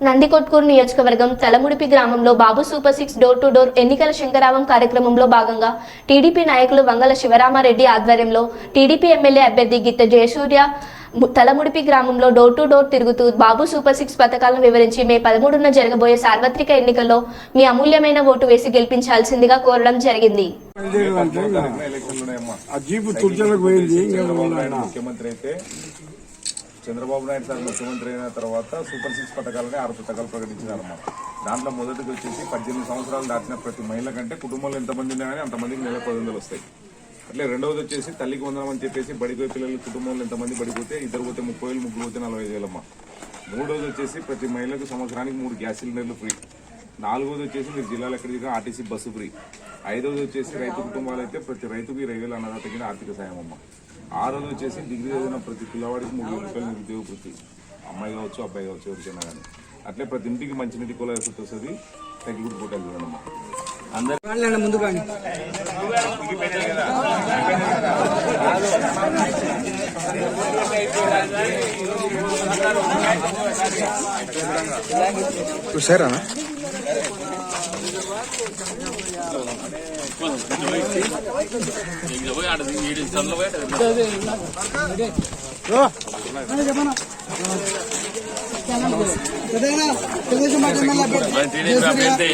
నందికొట్కూరు నియోజకవర్గం తలముడిపి గ్రామంలో Babu super six door to door ఎన్నికల శంకరావం కార్యక్రమంలో భాగంగా టీడీపీ నాయకులు వంగల శివరామారెడ్డి ఆధ్వర్యంలో టీడీపీ ఎమ్మెల్యే అభ్యర్థి గిత్త జయసూర్య తలముడిపి గ్రామంలో డోర్ టు డోర్ తిరుగుతూ బాబు సూపర్ సిక్స్ పథకాలను వివరించి మే పదమూడున జరగబోయే సార్వత్రిక ఎన్నికల్లో మీ అమూల్యమైన ఓటు వేసి గెలిపించాల్సిందిగా కోరడం జరిగింది. ముఖ్యమంత్రి అయితే చంద్రబాబు నాయుడు సార్ ముఖ్యమంత్రి అయిన తర్వాత సూపర్ సిక్స్ పథకాలని ఆరు పథకాలు ప్రకటించినారమ్మా దాంట్లో మొదటిది వచ్చేసి పద్దెనిమిది సంవత్సరాలు దాటిన ప్రతి మహిళ కంటే కుటుంబంలో ఎంతమంది ఉన్నా కానీ అంతమందికి నెల పది వందలు వస్తాయి. అట్లే రెండవది వచ్చేసి తల్లికి వందనం అని చెప్పేసి బడిపోయే పిల్లలు కుటుంబంలో ఎంతమంది బడిపోతే ఇద్దరు పోతే ముప్పై వేలు ముగ్గురు పోతే నలభై ఐదు వేలమ్మా. మూడోది వచ్చేసి ప్రతి మహిళకు సంవత్సరానికి మూడు గ్యాస్ సిలిండర్లు ఫ్రీ. నాలుగోది వచ్చేసి మీరు జిల్లాలో ఎక్కడ దిగా ఆర్టీసీ బస్సు ఫ్రీ. ఐదోది వచ్చేసి రైతు కుటుంబాలు అయితే ప్రతి రైతుకి ఇరవై వేల అన్నదాత ఆర్థిక సాయం అమ్మ. ఆరోది వచ్చేసి డిగ్రీ చదివిన ప్రతి పిల్లవాడికి మూడు వేల రూపాయలు నిరుద్యోగ వృత్తి అమ్మాయి కావచ్చు అబ్బాయి కావచ్చు ఎవరికైనా కానీ అట్లే ప్రతి ఇంటికి మంచినీటి కుల వసతి వస్తుంది. తగ్గిగుడు పోటాలు చూడమ్మా వాళ్ళ ముందు చూసారా తెలుగుదేశం పార్టీ ఎమ్మెల్యే అభ్యర్థి